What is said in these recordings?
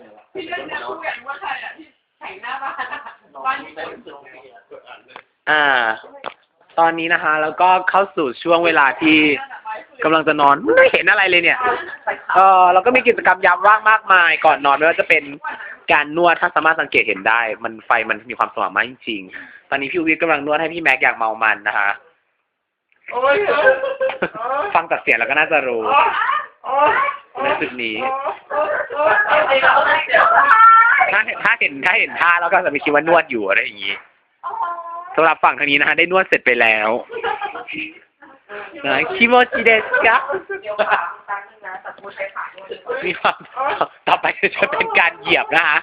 เนี่ยวะพี่เล่นเนี่ยคู่อยากรู้ว่าใครอะที่แข่งหน้าบ้านอะบ้านญี่ปุ่นอ่า ตอนนี้นะคะ แล้วก็เข้าสู่ช่วงเวลาที่กำลังจะนอนไม่เห็นอะไรเลยเนี่ย เออเราก็มีกิจกรรมยามว่างมากมาย ก่อนนอนไม่ว่าจะเป็นการนวดถ้าสามารถสังเกตเห็นได้ มันไฟมันมีความสว่างมากจริงๆ ตอนนี้พี่วิทย์กำลังนวดให้พี่แม็กอย่างเมามันนะคะ โอ้ย ฟังจากเสียงแล้วก็น่าจะรู้ โอ้ย ในจุดนี้โอ้ยโอ้ยโอ้ยโอ้ยเดี๋ยวถ้าเห็นถ้าเห็นถ้าเห็นท่าแล้วก็จะไม่คิดว่านวดอยู่อะไรอย่างนี้สำหรับฝั่งทางนี้นะคะได้นวดเสร็จไปแล้วนะคิโมจิเดสกะเดี๋ยวขาตั้งนึงนะแต่กูใช้ขาด้วยมีความต่อไปจะเป็นการเหยียบนะคะ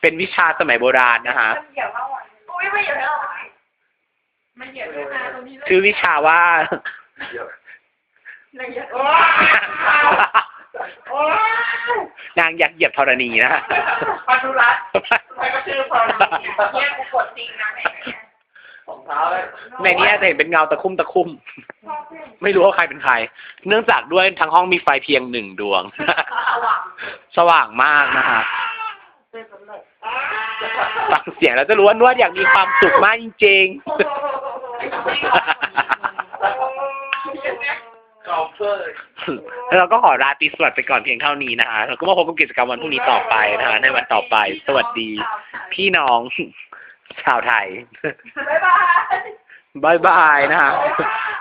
เป็นวิชาสมัยโบราณนะคะมันเหยียบแล้วอะโอ้ยไม่เหยียบแล้วมันเหยียบด้วยนะตรงนี้เลยชื่อวิชาว่า ละเอียดโอ้ยโอ้ยนางยักษ์เหยียบธรณีนะคะปานุรัตน์ใครก็ชื่อพอดีเนี่ยกูกดจริงนะแหมสองเท้าเลยในนี้จะเห็นเป็นเงาตะคุ่มตะคุ่มไม่รู้ว่าใครเป็นใคร เนื่องจากด้วยทั้งห้องมีไฟเพียงหนึ่งดวงเอาอะสว่างมากนะคะเป็นสำเร็จฟังเสียงแล้วจะรู้ว่านวดอย่างมีความสุขมากจริงกอ ล์ฟเฟอร์ๆแล้วเราก็ขอราตรีสวัสดิ์ไปก่อนเพียงเท่านี้นะคะแล้วก็มาพบกับกิจกรรมวันพรุ่งนี้ต่อไปนะคะในวันต่อไป สวัสดี พี่น้องชาวไทย บ๊ายบายบายบายนะคะบ๊ายบาย